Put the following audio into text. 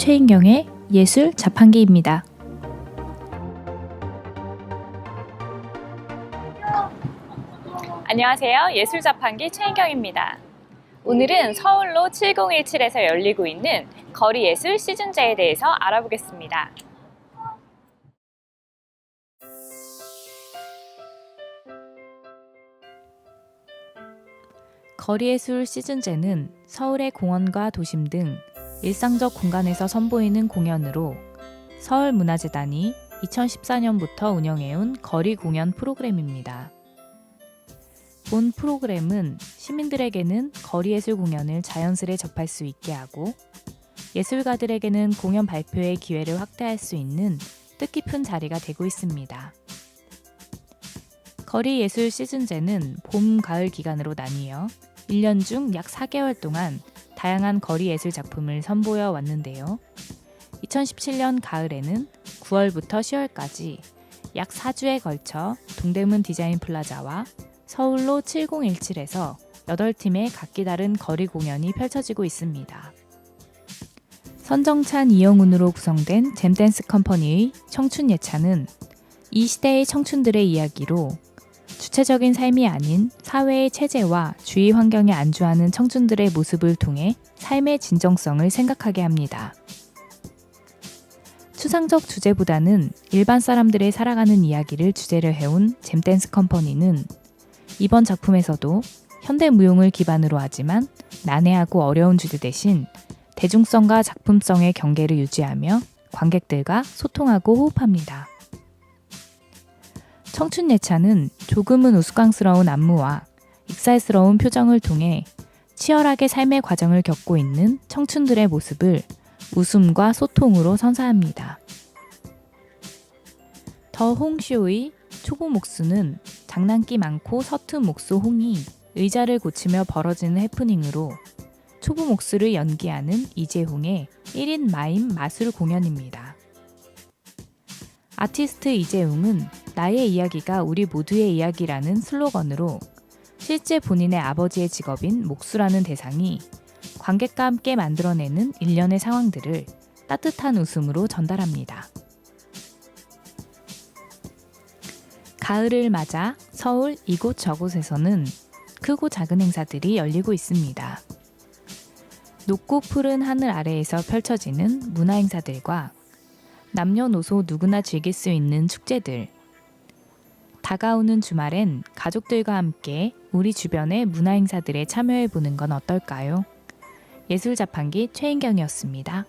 최인경의 예술 자판기입니다. 안녕하세요. 예술 자판기 최인경입니다. 오늘은 서울로 7017에서 열리고 있는 거리 예술 시즌제에 대해서 알아보겠습니다. 거리예술 시즌제는 서울의 공원과 도심 등 일상적 공간에서 선보이는 공연으로 서울문화재단이 2014년부터 운영해온 거리 공연 프로그램입니다. 본 프로그램은 시민들에게는 거리 예술 공연을 자연스레 접할 수 있게 하고 예술가들에게는 공연 발표의 기회를 확대할 수 있는 뜻깊은 자리가 되고 있습니다. 거리 예술 시즌제는 봄, 가을 기간으로 나뉘어 1년 중 약 4개월 동안 다양한 거리 예술 작품을 선보여 왔는데요. 2017년 가을에는 9월부터 10월까지 약 4주에 걸쳐 동대문 디자인 플라자와 서울로 7017에서 8팀의 각기 다른 거리 공연이 펼쳐지고 있습니다. 선정찬 이영훈으로 구성된 잼댄스 컴퍼니의 청춘 예찬은 이 시대의 청춘들의 이야기로 주체적인 삶이 아닌 사회의 체제와 주위 환경에 안주하는 청춘들의 모습을 통해 삶의 진정성을 생각하게 합니다. 추상적 주제보다는 일반 사람들의 살아가는 이야기를 주제로 해온 잼댄스 컴퍼니는 이번 작품에서도 현대 무용을 기반으로 하지만 난해하고 어려운 주제 대신 대중성과 작품성의 경계를 유지하며 관객들과 소통하고 호흡합니다. 청춘 예차는 조금은 우스꽝스러운 안무와 익살스러운 표정을 통해 치열하게 삶의 과정을 겪고 있는 청춘들의 모습을 웃음과 소통으로 선사합니다. 더 홍쇼의 초보 목수는 장난기 많고 서툰 목수 홍이 의자를 고치며 벌어지는 해프닝으로 초보 목수를 연기하는 이재홍의 1인 마임 마술 공연입니다. 아티스트 이재웅은 나의 이야기가 우리 모두의 이야기라는 슬로건으로 실제 본인의 아버지의 직업인 목수라는 대상이 관객과 함께 만들어내는 일련의 상황들을 따뜻한 웃음으로 전달합니다. 가을을 맞아 서울 이곳 저곳에서는 크고 작은 행사들이 열리고 있습니다. 높고 푸른 하늘 아래에서 펼쳐지는 문화 행사들과 남녀노소 누구나 즐길 수 있는 축제들. 다가오는 주말엔 가족들과 함께 우리 주변의 문화 행사들에 참여해 보는 건 어떨까요? 예술 자판기 최인경이었습니다.